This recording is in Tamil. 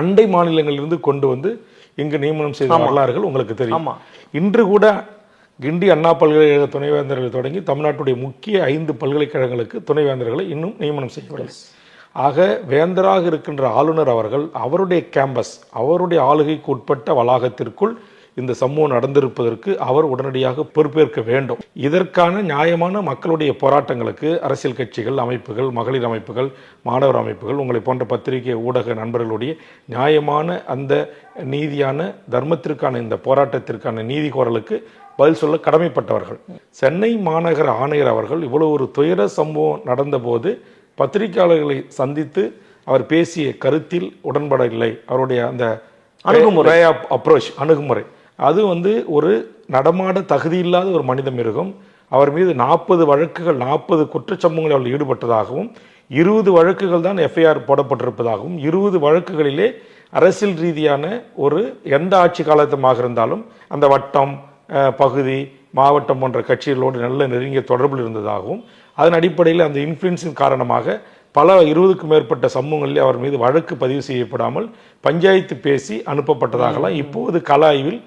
அண்டை மாநிலங்களிலிருந்து கொண்டு வந்து இங்கு நியமனம் செய்த வரலாறுகள் உங்களுக்கு தெரியும். இன்று கூட கிண்டி அண்ணா பல்கலைக்கழக துணைவேந்தர்கள் தொடங்கி தமிழ்நாட்டுடைய முக்கிய ஐந்து பல்கலைக்கழகங்களுக்கு துணைவேந்தர்களை இன்னும் நியமனம் செய்யவில்லை. ஆக வேந்தராக இருக்கின்ற ஆளுநர் அவர்கள் அவருடைய கேம்பஸ் அவருடைய ஆளுகைக்கு உட்பட்ட வளாகத்திற்குள் இந்த சம்பவம் நடந்திருப்பதற்கு அவர் உடனடியாக பொறுப்பேற்க வேண்டும். இதற்கான நியாயமான மக்களுடைய போராட்டங்களுக்கு அரசியல் கட்சிகள் அமைப்புகள் மகளிர் அமைப்புகள் மாணவர் அமைப்புகள் உங்களை போன்ற பத்திரிகை ஊடக நண்பர்களுடைய நியாயமான அந்த நீதியான தர்மத்திற்கான இந்த போராட்டத்திற்கான நீதி கோரலுக்கு பதில் சொல்ல கடமைப்பட்டவர்கள். சென்னை மாநகர ஆணையர் அவர்கள் இவ்வளவு ஒரு துயர சம்பவம் நடந்தபோது பத்திரிகையாளர்களை சந்தித்து அவர் பேசிய கருத்தில் உடன்படவில்லை. அவருடைய அந்த அணுகுமுறை. அப்ரோச் அணுகுமுறை. அது வந்து ஒரு நடமாட தகுதியில்லாத ஒரு மனித மிருகம். அவர் மீது நாற்பது வழக்குகள் நாற்பது குற்றச்சம்பவங்களில் அவர் ஈடுபட்டதாகவும் இருபது வழக்குகள் தான் எஃப்ஐஆர் போடப்பட்டிருப்பதாகவும் இருபது வழக்குகளிலே அரசியல் ரீதியான ஒரு எந்த ஆட்சி காலத்தமாக இருந்தாலும் அந்த வட்டம் பகுதி மாவட்டம் போன்ற கட்சிகளோடு நல்ல நெருங்கிய தொடர்பில் இருந்ததாகவும் அதன் அடிப்படையில் அந்த இன்ஃப்ளூயன்ஸின் காரணமாக பல இருபதுக்கும் மேற்பட்ட சம்பவங்களில் அவர் மீது வழக்கு பதிவு செய்யப்படாமல் பஞ்சாயத்து பேசி அனுப்பப்பட்டதாகலாம். இப்போது கல ஆய்வில்